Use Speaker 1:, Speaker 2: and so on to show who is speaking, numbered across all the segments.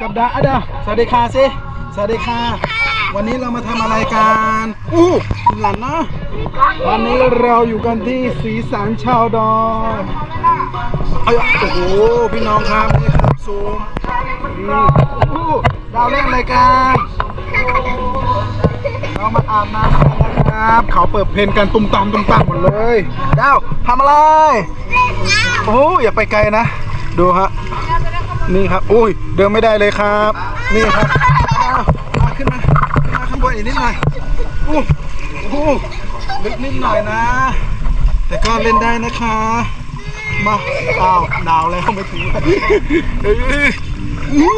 Speaker 1: กับดาอะดาสวัสดีค่ะสิสวัสดีค่ะ วันนี้เรามาทำอะไรกันอู้หลันนะวันนี้เราอยู่กันที่สีสันชาวดอยเอ้ยโอ้โหพี่น้องครับนี่ครับซูมนี่อู้ดาวเล่นอะไรกันเรามาอาบน้ำกันนะครับเขาเปิดเพลงกันตุ้มตามตุ้มตามหมดเลยดาวทำอะไรโอ้ยอย่าไปไกลนะ ดูฮะ นี่ครับ อุ้ย เดินไม่ได้เลยครับ นี่ครับอ้าวมาขึ้นมามาข้างบนอีกนิดหน่อยอู้อู้ลึกนิดหน่อยนะ แต่ก็เล่นได้นะคะ มาอ้าวหนาวแล้วไม่ถึงเอ้ยอู้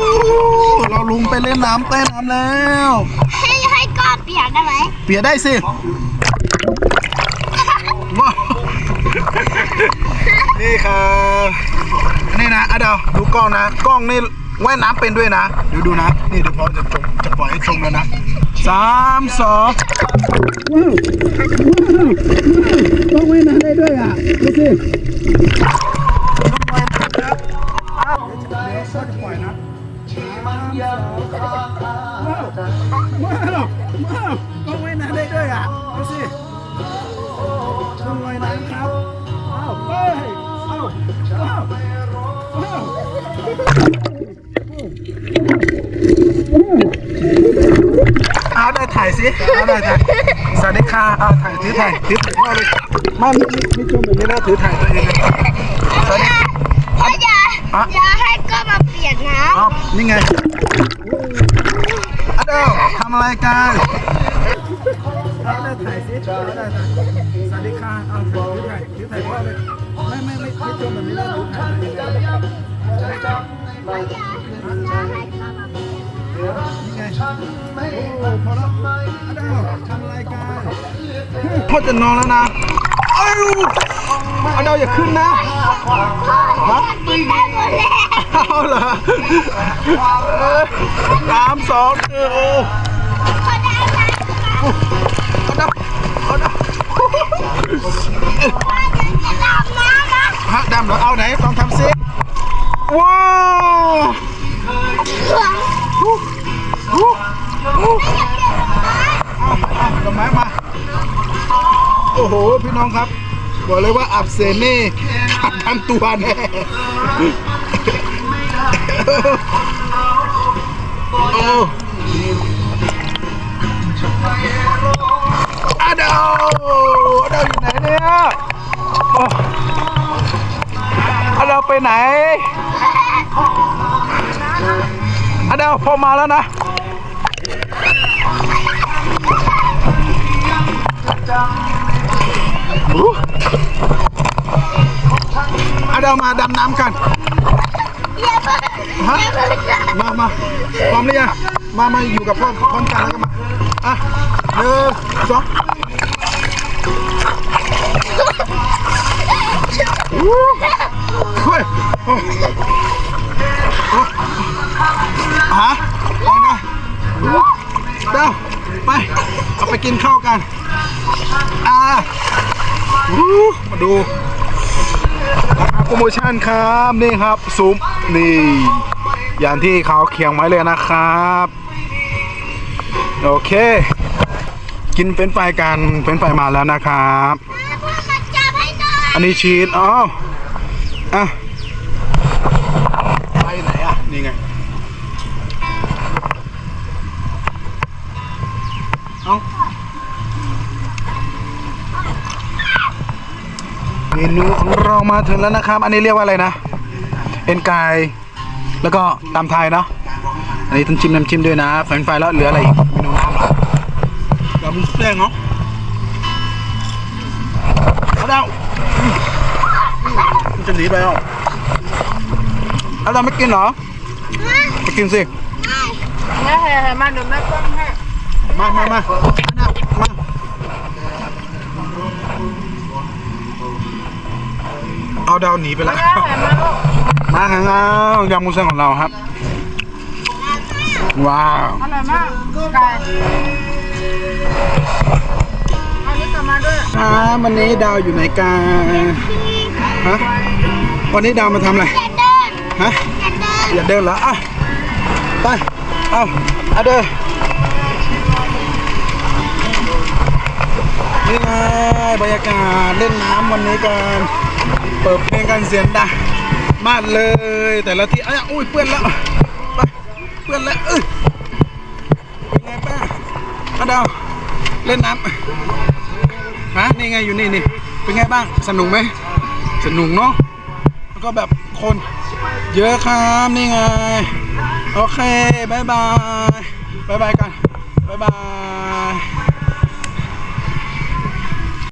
Speaker 1: เราลุงไปเล่นน้ำใต้น้ำแล้ว
Speaker 2: ให้ให้ก้อนเปียกได้ไหม
Speaker 1: เปียกได้สิว้าว นี่ครับนี่นะอะเดาวดูกล้องนะ กล้องนี่ว่ายน้ำเป็นด้วยนะ เดี๋ยวดูนะ นี่เดี๋ยวพอจะจบจะปล่อยให้ชมแล้วนะสามสองต้องว่ายน้ำได้ด้วยอะดูสิต้องว่ายน้ำครับอ้าวเดี๋ยวก็จะปล่อยนะสามสองว้าวว้าวว้าวต้องว่ายน้ำได้ด้วยอะดูสิต้องว่ายน้ำครับ เอาได้ถ่ายสิเอาได้ถ่ายสวัสดีค่ะเอาถ่ายถือถ่ายถือถ่ายเอาเลยไม่ไม่ไม่ไม่ชมแบบนี้นะถือถ่ายตัวเองนะสวัสดี
Speaker 2: ก็อย่า
Speaker 1: อะ
Speaker 2: อย่าให้ก้อนมาเปียกน้
Speaker 1: เอานี่ไงอะเดาวทำอะไรกันเอาได้ถ่ายสิเอาได้ถ่ายสวัสดีค่ะเอาถือถ่ายถือถ่ายพ่อเลย ไม่ไม่ไม่ไม่ชมแบบนี้นะถือถ่ายตัวเองน
Speaker 2: ย่าอย่าให้ก้อนมาเปียก
Speaker 1: นี่ไงโอ้พอแล้วอะเดาวทำอะไรกันพ่อจะนอนแล้วนะเอ้าอะเดาวอย่าขึ้นนะฮะเอาเหรอสามสองเออโอ้เอาดาวเอาดาว ฮะดำเหรอเอาไหนลองทำซิว้าว
Speaker 2: เผื่อ
Speaker 1: ฮู้ฮู้ฮู้เอาเอาดอกไม้มา โอ้โห พี่น้องครับ บอกเลยว่าอับเซนนี่ขาดทั้งตัวแน่โอ้อาดาวอาดาวอยู่ไหนเนี่ย ไหนอาดาวพอมาแล้วนะอาดาวมาดำน้ำกันฮะมามาพร้อมหรือยังมามาอยู่กับพ่อพร้อมกันแล้วก็มาอะหนึ่งสองวู้ ฮ้ยฮะไปนะวู้เด้าไปเอาไปกินข้าวกัน อ่ามาดูโปรโมชั่นครับนี่ครับซุ้มนี่ อย่างที่เขาเขียงไว้เลยนะครับ โอเค กินเป็นไฟรายกันเป็นไฟรายมาแล้วนะครับ
Speaker 2: เพื่อนมาจับให้หน่อย
Speaker 1: อันนี้ชีสอ๋อ อะไปไหนอะ นี่ไง เอาเมนูของเรามาถึงแล้วนะครับ อันนี้เรียกว่าอะไรนะ เอ็นไกายแล้วก็ตามไทยเนาะ อันนี้ต้องจิ้มน้ำจิ้มด้วยนะแฟรนช์ฟรายแล้วเหลืออะไรอีกเมนูน้ำเหรอเรามีแป้งเนาะ จะหนีไปอะแล้วเราไม่กินเหรอไปกินสิ
Speaker 2: ไม่ให้มาเดี๋ยวแม่ป้องให้
Speaker 1: มามามามาเอาดาวหนีไปแล้วมาหางเอายำมุ้งเส้นของเราครับ ว้าว
Speaker 2: อร่อยมากไก่อันนี้กลับมาด้วย
Speaker 1: ครับวันนี้ดาวอยู่ไหนกันฮะ วันนี้ดาวมาทำอะไร
Speaker 2: อย่าเดิน
Speaker 1: ฮะ
Speaker 2: อย่าเดิน
Speaker 1: อย่าเดินเหรออะไป เอาเอาเด้อนี่ไงบรรยากาศเล่นน้ำวันนี้กันเปิดเพลงกันเสียงดังมากเลย แต่ละที่เอ้ยอุ้ยเปื้อนแล้วไปเปื้อนแล้วเอ้ยเป็นไงป้าเอาดาวเล่นน้ำฮะนี่ไงอยู่นี่นี่เป็นไงบ้างสนุกไหมสนุกเนาะ แล้วก็แบบคนเยอะครับนี่ไง โอเคบายบายบายบายกันบายบาย